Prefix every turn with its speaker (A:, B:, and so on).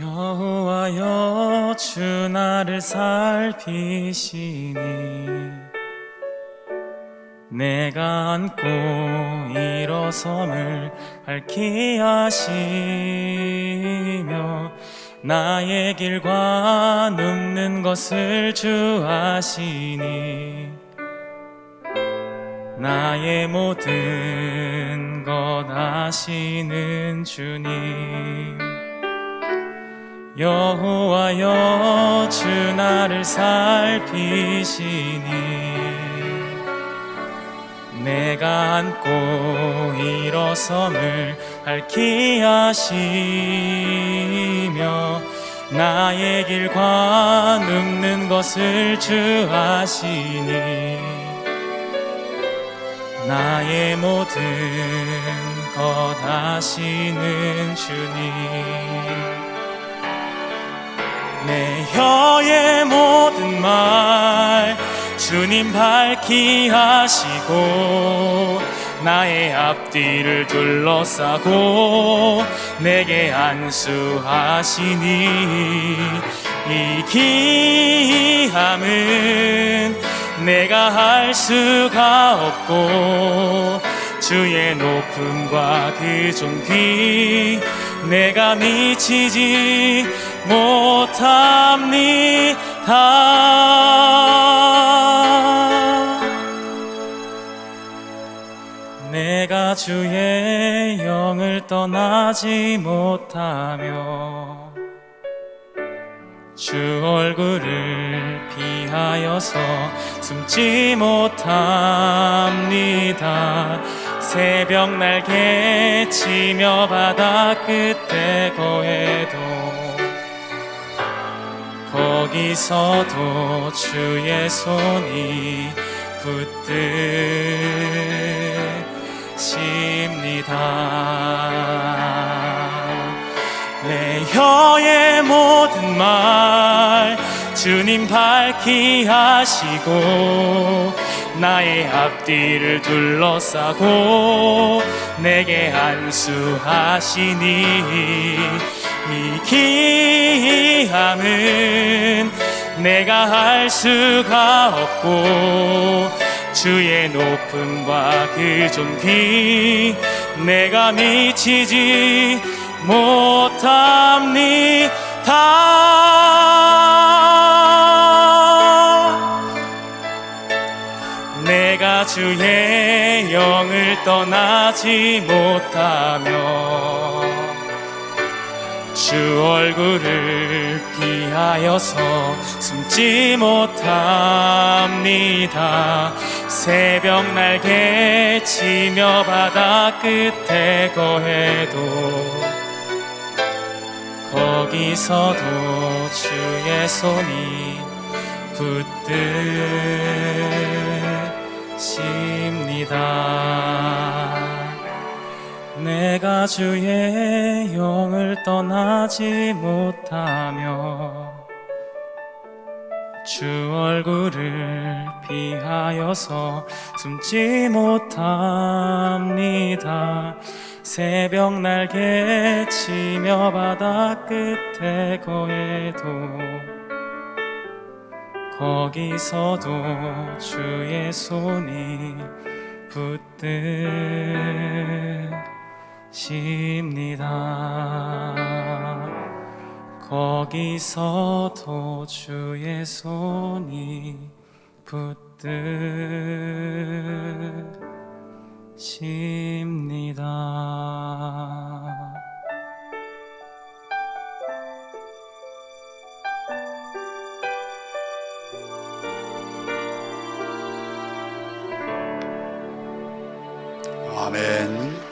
A: 여호와여 주 나를 살피시니 내가 앉고 일어섬을 밝히 하시며 나의 길과 눕는 것을 주 아시니 나의 모든 것 아시는 주님 여호와여 주 나를 살피시니 내가 앉고 일어섬을 밝히 하시며 나의 길과 눕는 것을 주 아시니 나의 모든 것 아시는 주님 내 혀의 모든 말 주님 밝히 하시고 나의 앞뒤를 둘러싸고 내게 안수하시니 이 기함은 내가 할 수가 없고 주의 높음과 그 존귀 내가 미치지 못합니다. 내가 주의 영을 떠나지 못하며 주 얼굴을 피하여서 숨지 못합니다. 새벽 날개 치며 바다 끝에 거해도 거기서도 주의 손이 붙드십니다. 내 혀의 모든 말 주님 밝히 하시고 나의 앞뒤를 둘러싸고 내게 안수하시니 이 기함은 내가 할 수가 없고 주의 높음과 그 존귀 내가 미치지 못합니다. 내가 주의 영을 떠나지 못하며 주 얼굴을 피하여서 숨지 못합니다. 새벽 날개 치며 바다 끝에 거해도 거기서도 주의 손이 붙드십니다 내가 주의 영을 떠나지 못하며 주 얼굴을 피하여서 숨지 못합니다. 새벽 날개 치며 바다 끝에 거해도 거기서도 주의 손이 붙드 십니다 거기서도 주의 손이 붙드십니다
B: 아멘.